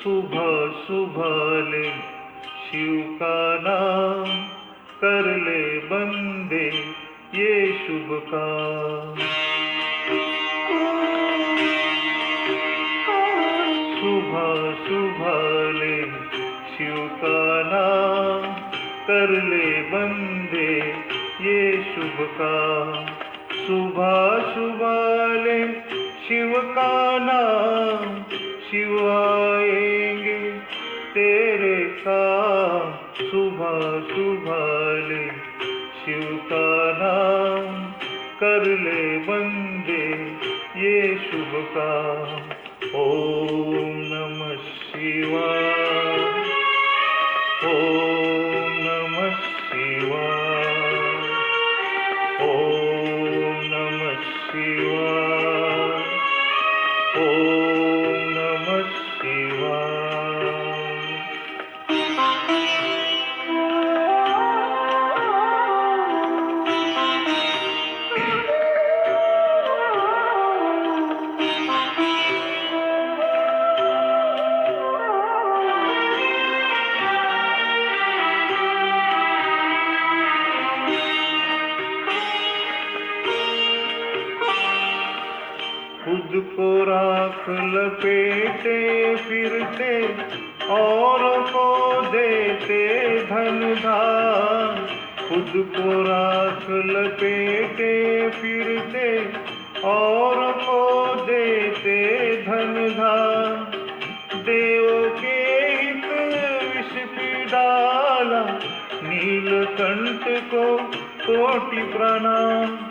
शुभ शुभ ले, शिव का नाम कर ले बंदे ये शुभ काम। शुभ शुभ ले, शिव का नाम कर ले बंदे ये शुभ काम। शुभ शुभ ले, शिव का नाम शिवाय सुबह ले शिव का नाम कर ले बंदे ये शुभ काम। ओम नमः शिवाय। ओम नमः शिवाय। ओम नमः शिवाय। ओम नमः शिवाय। को राख लपेटे, फिरते, और को देते धन धान खुद को राख लपेटे, फिरते, और को देते धन धान देव के हित विष पी डाला नीलकंठ को कोटि प्रणाम।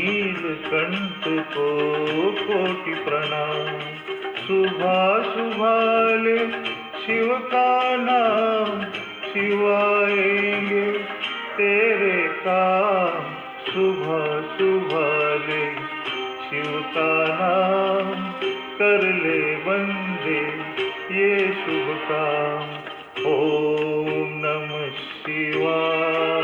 नीलकंठ को कोटि प्रणाम। सुबह सुबह ले शिव का नाम, शिवाएँगे तेरे काम। सुबह सुबह ले शिव का नाम, कर ले बंदे ये शुभ काम। ओम नमः शिवाय।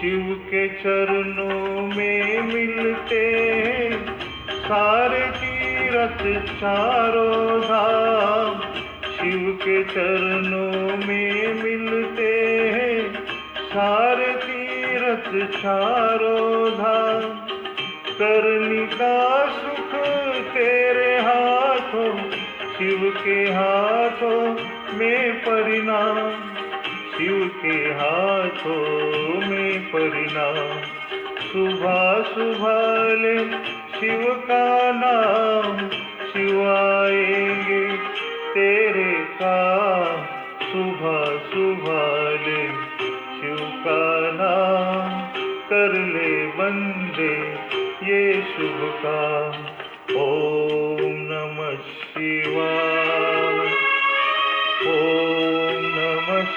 शिव के चरणों में मिलते सारे तीरथ चारों धाम शिव के चरणों में मिलते हैं। सारे तीरथ चारों धाम करनी का सुख तेरे हाथों, शिव के हाथों में परिणाम। शिव के हाथों में परिणाम। सुबह सुबह ले शिव का नाम, शिव आएँगे तेरे काम। सुबह सुबह ले शिव का नाम, कर ले बंदे ये शुभ काम।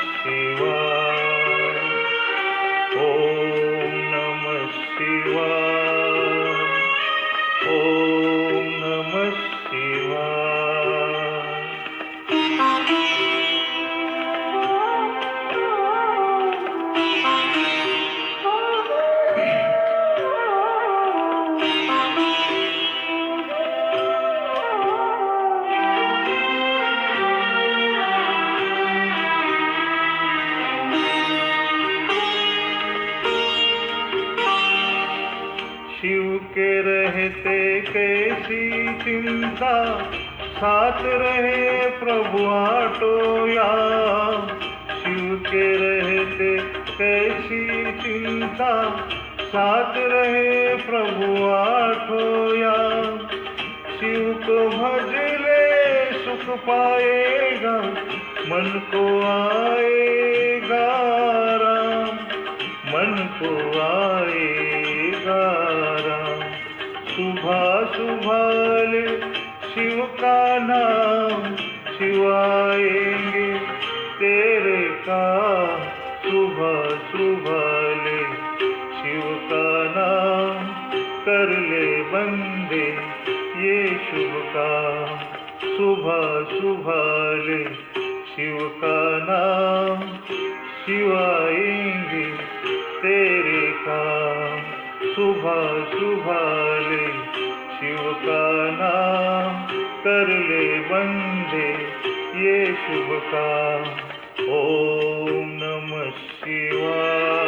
शिवाय ओम नमः शिवाय ओम नमः शिवाय के रहते कैसी चिंता, साथ रहे प्रभु आटो या शिव के रहते कैसी चिंता, साथ रहे प्रभु आठो या शिव को भज ले, सुख पाएगा, मन को आएगा राम। मन को राम सुबह सुबह शिव का नाम शिवाएँगे, तेरे का सुबह सुबह ले शिव का नाम कर ले बंदे, ये शुभ का सुबह सुबह ले शिव का नाम शिवाएँगे, तेरे का सुबह ये शुभ काम ओम नमः शिवाय.